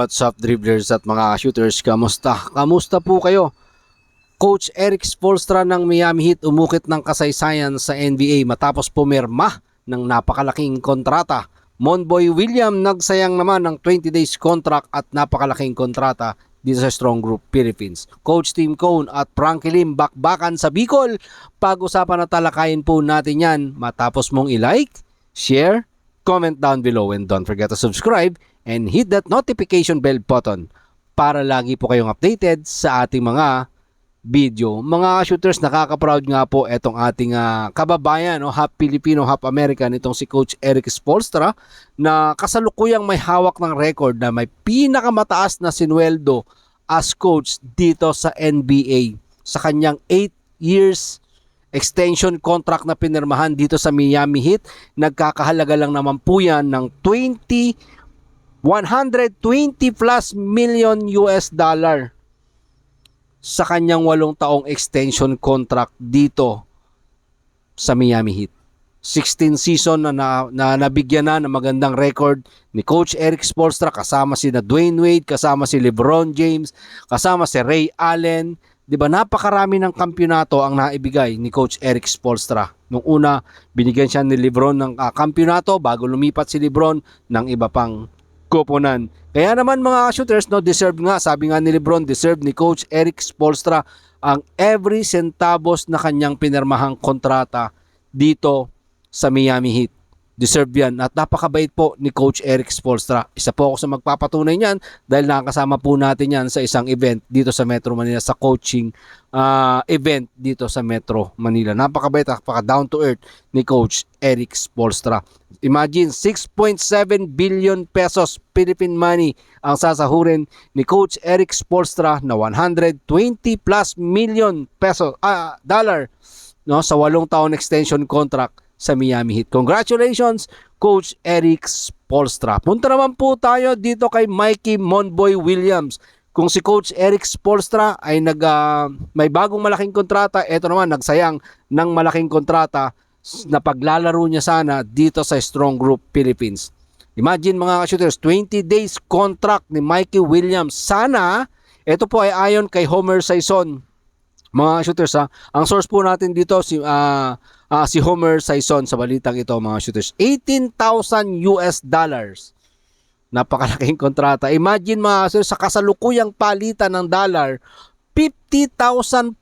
what's up dribblers at mga shooters? Kamusta? Kamusta po kayo? Coach Eric Spolstra ng Miami Heat umukit ng kasaysayan sa NBA matapos pumirma ng napakalaking kontrata. Monboy William nagsayang naman ng 20 days contract at napakalaking kontrata dito sa Strong Group Philippines. Coach Tim Cone at Frankie Lim bakbakan sa Bicol. Pag-usapan na talakayin po natin yan matapos mong i-like, share, comment down below and don't forget to subscribe and hit that notification bell button para lagi po kayong updated sa ating mga video. Mga shooters, nakaka-proud nga po etong ating ah, kababayan, no, half Filipino, half American, itong si Coach Eric Spolstra na kasalukuyang may hawak ng record na may pinakamataas na sinweldo as coach dito sa NBA sa kanyang 8 years extension contract na pinirmahan dito sa Miami Heat. Nagkakahalaga lang naman po yan ng 20 120 plus million US dollar sa kanyang walong taong extension contract dito sa Miami Heat. 16 season na, na, na nabigyan na ng magandang record ni Coach Eric Spoelstra kasama si na Dwayne Wade, kasama si LeBron James, kasama si Ray Allen. 'Di ba napakarami ng kampyonato ang naibigay ni Coach Eric Spoelstra. Nung una, binigyan siya ni LeBron ng uh, kampyonato bago lumipat si LeBron ng iba pang koponan. Kaya naman mga shooters, no, deserve nga, sabi nga ni Lebron, deserve ni Coach Eric Spolstra ang every centavos na kanyang pinirmahang kontrata dito sa Miami Heat. Deserve yan. At napakabait po ni Coach Eric Spolstra. Isa po ako sa magpapatunay niyan dahil nakakasama po natin yan sa isang event dito sa Metro Manila, sa coaching uh, event dito sa Metro Manila. Napakabait, napaka down to earth ni Coach Eric Spolstra. Imagine 6.7 billion pesos Philippine money ang sasahurin ni Coach Eric Spolstra na 120 plus million peso ah, dollar no sa walong taon extension contract sa Miami Heat. Congratulations, Coach Eric Spolstra. Punta naman po tayo dito kay Mikey Monboy Williams. Kung si Coach Eric Spolstra ay nag, uh, may bagong malaking kontrata, eto naman nagsayang ng malaking kontrata na paglalaro niya sana dito sa Strong Group Philippines. Imagine mga shooters, 20 days contract ni Mikey Williams. Sana, ito po ay ayon kay Homer Saison. Mga shooters ha, ang source po natin dito si uh, uh, si Homer Saison sa balitang ito mga shooters. 18,000 US dollars. Napakalaking kontrata. Imagine mga shooters, sa kasalukuyang palitan ng dollar, 50,400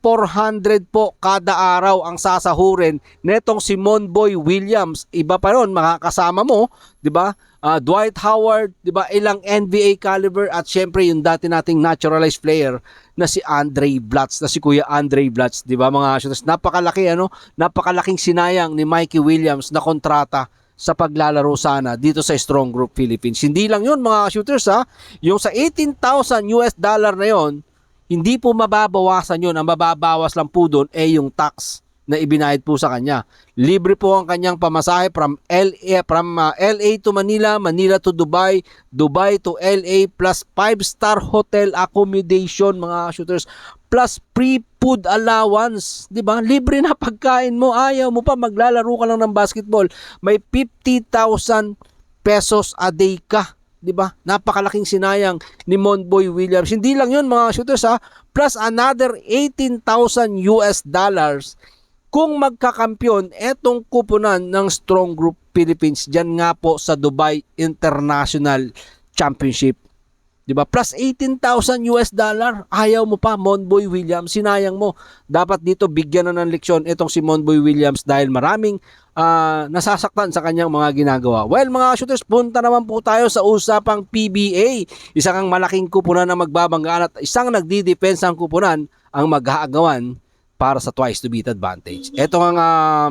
po kada araw ang sasahurin netong si Monboy Williams. Iba pa ron, makakasama mo, 'di ba? Uh, Dwight Howard, 'di ba? Ilang NBA caliber at syempre yung dati nating naturalized player na si Andre Blatz, na si Kuya Andre Blatz, 'di ba? Mga shooters, napakalaki ano, napakalaking sinayang ni Mikey Williams na kontrata sa paglalaro sana dito sa Strong Group Philippines. Hindi lang 'yun mga shooters ha, yung sa 18,000 US dollar na 'yon, hindi po mababawasan yun. Ang mababawas lang po doon ay yung tax na ibinayad po sa kanya. Libre po ang kanyang pamasahe from LA from uh, LA to Manila, Manila to Dubai, Dubai to LA plus 5-star hotel accommodation mga shooters plus free food allowance, 'di ba? Libre na pagkain mo, ayaw mo pa maglalaro ka lang ng basketball. May 50,000 pesos a day ka 'di ba? Napakalaking sinayang ni Monboy Williams. Hindi lang 'yun mga shooters ha, plus another 18,000 US dollars kung magkakampyon etong kupunan ng Strong Group Philippines diyan nga po sa Dubai International Championship. 'Di ba? Plus 18,000 US dollar. Ayaw mo pa Monboy Williams, sinayang mo. Dapat dito bigyan na ng leksyon itong si Monboy Williams dahil maraming uh, nasasaktan sa kanyang mga ginagawa. Well, mga shooters, punta naman po tayo sa usapang PBA. Isa kang malaking kupunan na magbabanggaan at isang nagdidepensang kupunan ang maghaagawan para sa twice to beat advantage. Ito ang uh,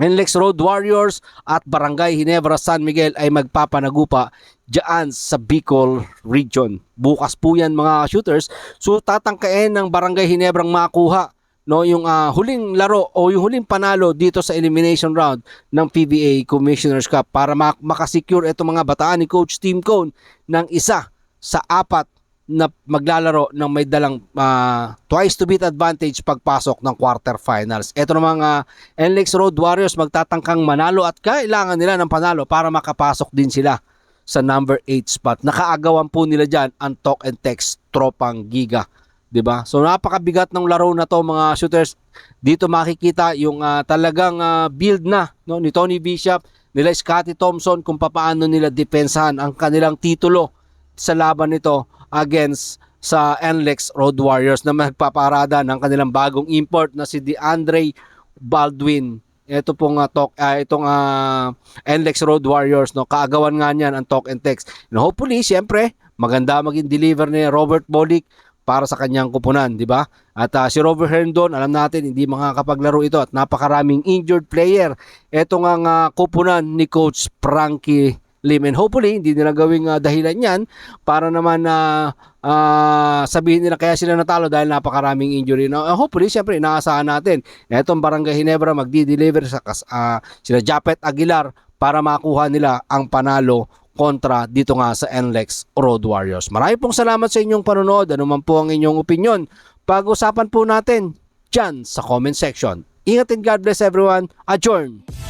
NLEX Road Warriors at Barangay Hinebra San Miguel ay magpapanagupa dyan sa Bicol Region. Bukas po yan mga shooters. So tatangkain ng Barangay Hinebrang makuha no yung uh, huling laro o yung huling panalo dito sa elimination round ng PBA Commissioners Cup para mak- makasecure itong mga bataan ni Coach Tim Cone ng isa sa apat na maglalaro ng may dalang uh, twice to beat advantage pagpasok ng quarterfinals. Ito ng mga NLEX Road Warriors magtatangkang manalo at kailangan nila ng panalo para makapasok din sila sa number 8 spot. Nakaagawan po nila dyan ang talk and text tropang giga. 'di ba? So napakabigat ng laro na to mga shooters. Dito makikita yung ah, talagang ah, build na no ni Tony Bishop, nila Scotty Thompson kung paano nila depensahan ang kanilang titulo sa laban nito against sa NLEX Road Warriors na magpaparada ng kanilang bagong import na si DeAndre Baldwin. Ito pong ah, talk ah, itong ah, NLEX Road Warriors no kaagawan nga niyan ang talk and text. And hopefully siyempre maganda maging deliver ni Robert Bolick para sa kanyang kupunan, di ba? At ah, si Robert Herndon, alam natin hindi makakapaglaro ito at napakaraming injured player. Ito nga nga kupunan ni Coach Frankie Lim. And hopefully, hindi nila gawing ah, dahilan yan para naman na sabihin nila kaya sila natalo dahil napakaraming injury. Now, uh, hopefully, siyempre, inaasahan natin. Etong Barangay Hinebra magdi-deliver sa ah, sila Japet Aguilar para makuha nila ang panalo kontra dito nga sa NLEX Road Warriors. Marami pong salamat sa inyong panonood. Ano man po ang inyong opinion. Pag-usapan po natin dyan sa comment section. Ingat and God bless everyone. Adjourn!